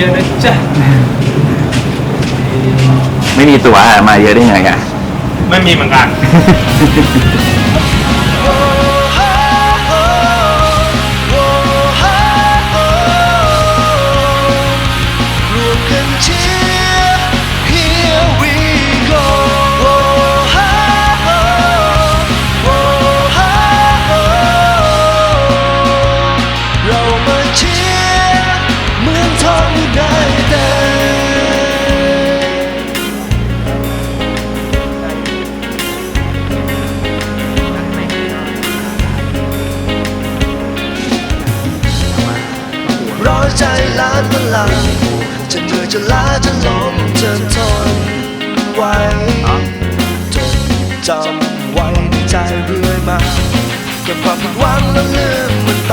ยอะนะจ๊ะ ไม่มีตั๋วมาเยอะได้ไงอะ ไม่มีเหมือนกันาเวลาจะเหนื่อยจะล้าจะล้มจะทนไว้จดจำไว้ในใจเรื่อยมาเก็บความหวังแล้วลืมมันไป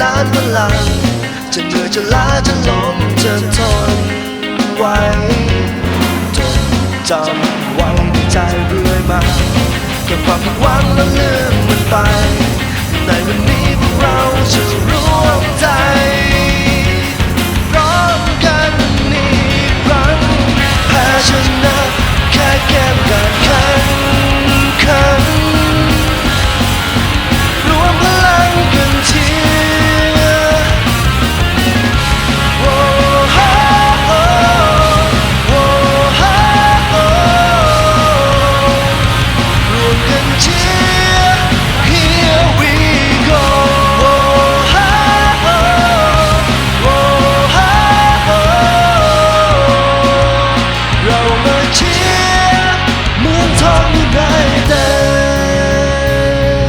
ล้านพลังจะเหนื่อยจะล้าจะล้มจะทนไวจนจำไว้ใใจเรื่อยมาเก็บความผิดหวังแล้วลืมมันไป ในวันนี้พวกเราจะ